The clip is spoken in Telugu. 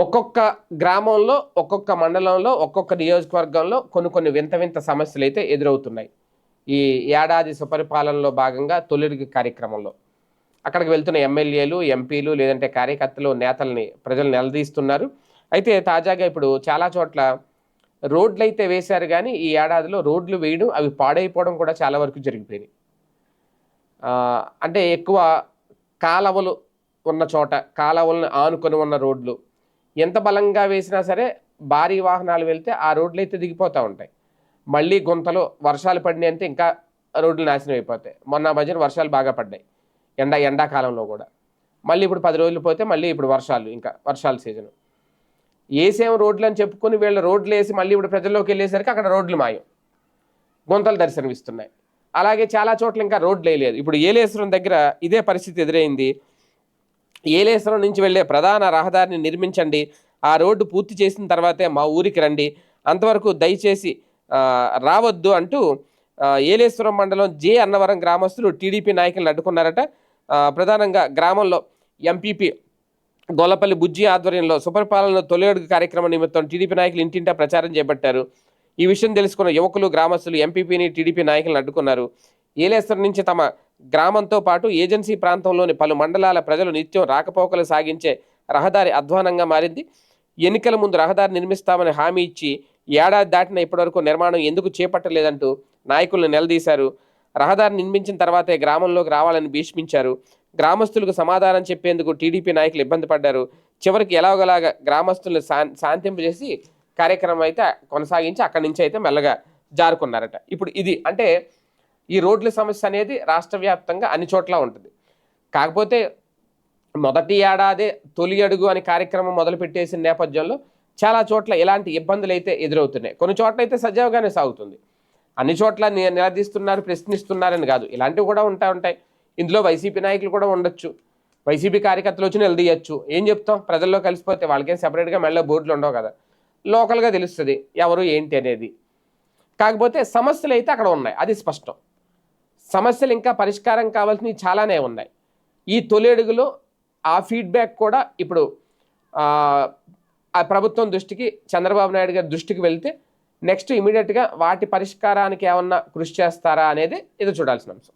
ఒక్కొక్క గ్రామంలో ఒక్కొక్క మండలంలో ఒక్కొక్క నియోజకవర్గంలో కొన్ని కొన్ని వింత వింత సమస్యలు అయితే ఎదురవుతున్నాయి. ఈ ఏడాది సుపరిపాలనలో భాగంగా తొలిరిగి కార్యక్రమంలో. అక్కడికి వెళ్తున్న ఎమ్మెల్యేలు ఎంపీలు లేదంటే కార్యకర్తలు నేతల్ని ప్రజలు నిలదీస్తున్నారు. అయితే తాజాగా ఇప్పుడు చాలా చోట్ల రోడ్లు అయితే వేశారు కానీ ఈ ఏడాదిలో రోడ్లు వేయడం అవి పాడైపోవడం కూడా చాలా వరకు జరిగిపోయినాయి. అంటే ఎక్కువ కాలవలు ఉన్న చోట కాలవలను ఆనుకొని ఉన్న రోడ్లు ఎంత బలంగా వేసినా సరే భారీ వాహనాలు వెళ్తే ఆ రోడ్లు అయితే దిగిపోతూ ఉంటాయి. మళ్ళీ గుంతలు వర్షాలు పడినాయి అంటే ఇంకా రోడ్లు నాశనం అయిపోతాయి. మొన్న మధ్యన వర్షాలు బాగా పడ్డాయి. ఎండ ఎండాకాలంలో కూడా. మళ్ళీ ఇప్పుడు పది రోజులు పోతే మళ్ళీ ఇప్పుడు వర్షాలు ఇంకా వర్షాల సీజన్. వేసేం రోడ్లు అని చెప్పుకొని వీళ్ళు రోడ్లు వేసి మళ్ళీ ఇప్పుడు ప్రజల్లోకి వెళ్ళేసరికి అక్కడ రోడ్లు మాయం. గుంతలు దర్శనమిస్తున్నాయి. అలాగే చాలా చోట్ల ఇంకా రోడ్లు వేయలేదు. ఇప్పుడు ఏలేశ్వరం దగ్గర ఇదే పరిస్థితి ఎదురైంది. ఏలేశ్వరం నుంచి వెళ్ళే ప్రధాన రహదారిని నిర్మించండి. ఆ రోడ్డు పూర్తి చేసిన తర్వాతే మా ఊరికి రండి. అంతవరకు దయచేసి రావద్దు అంటూ ఏలేశ్వరం మండలం జే అన్నవరం గ్రామస్తులు టీడీపీ నాయకులను అడ్డుకున్నారట. ప్రధానంగా గ్రామంలో ఎంపీపీ గొల్లపల్లి బుజ్జి ఆధ్వర్యంలో సుపరిపాలన తొలి అడుగు కార్యక్రమం నిమిత్తం టీడీపీ నాయకులు ఇంటింటా ప్రచారం చేపట్టారు. ఈ విషయం తెలుసుకున్న యువకులు గ్రామస్తులు ఎంపీపీని టీడీపీ నాయకులను అడ్డుకున్నారు. ఏలేశ్వరం నుంచి తమ గ్రామంతో పాటు ఏజెన్సీ ప్రాంతంలోని పలు మండలాల ప్రజలు నిత్యం రాకపోకలు సాగించే రహదారి అధ్వానంగా మారింది. ఎన్నికల ముందు రహదారి నిర్మిస్తామని హామీ ఇచ్చి ఏడాది దాటిన ఇప్పటివరకు నిర్మాణం ఎందుకు చేపట్టలేదంటూ నాయకులను నిలదీశారు. రహదారి నిర్మించిన తర్వాతే గ్రామంలోకి రావాలని భీష్మించారు. గ్రామస్తులకు సమాధానం చెప్పేందుకు టీడీపీ నాయకులు ఇబ్బంది పడ్డారు. చివరికి ఎలాగోలాగా గ్రామస్తులను శాంతింపు శాంతింపజేసి కార్యక్రమం అయితే కొనసాగించి అక్కడి నుంచి అయితే మెల్లగా జారుకున్నారట. ఇప్పుడు ఇది అంటే ఈ రోడ్ల సమస్య అనేది రాష్ట్ర వ్యాప్తంగా అన్ని చోట్ల ఉంటుంది. కాకపోతే మొదటి ఏడాదే తొలి అడుగు అని కార్యక్రమం మొదలుపెట్టేసిన నేపథ్యంలో చాలా చోట్ల ఎలాంటి ఇబ్బందులు అయితే ఎదురవుతున్నాయి. కొన్ని చోట్ల అయితే సజావుగానే సాగుతుంది. అన్ని చోట్ల నిలదీస్తున్నారు ప్రశ్నిస్తున్నారని కాదు. ఇలాంటివి కూడా ఉంటా ఉంటాయి. ఇందులో వైసీపీ నాయకులు కూడా ఉండొచ్చు. వైసీపీ కార్యకర్తలు వచ్చి నిలదీయచ్చు. ఏం చెప్తాం? ప్రజల్లో కలిసిపోతే వాళ్ళకేం సెపరేట్గా మెల్ల బోర్డులు ఉండవు కదా. లోకల్గా తెలుస్తుంది ఎవరు ఏంటి అనేది. కాకపోతే సమస్యలు అయితే అక్కడ ఉన్నాయి. అది స్పష్టం. సమస్యలు ఇంకా పరిష్కారం కావాల్సినవి చాలానే ఉన్నాయి. ఈ తొలి అడుగులో ఆ ఫీడ్బ్యాక్ కూడా ఇప్పుడు ఆ, ప్రభుత్వం దృష్టికి చంద్రబాబు నాయుడు గారి దృష్టికి వెళ్తే నెక్స్ట్ ఇమీడియట్గా వాటి పరిష్కారానికి ఏమన్నా కృషి చేస్తారా అనేది ఇది చూడాల్సిన అంశం.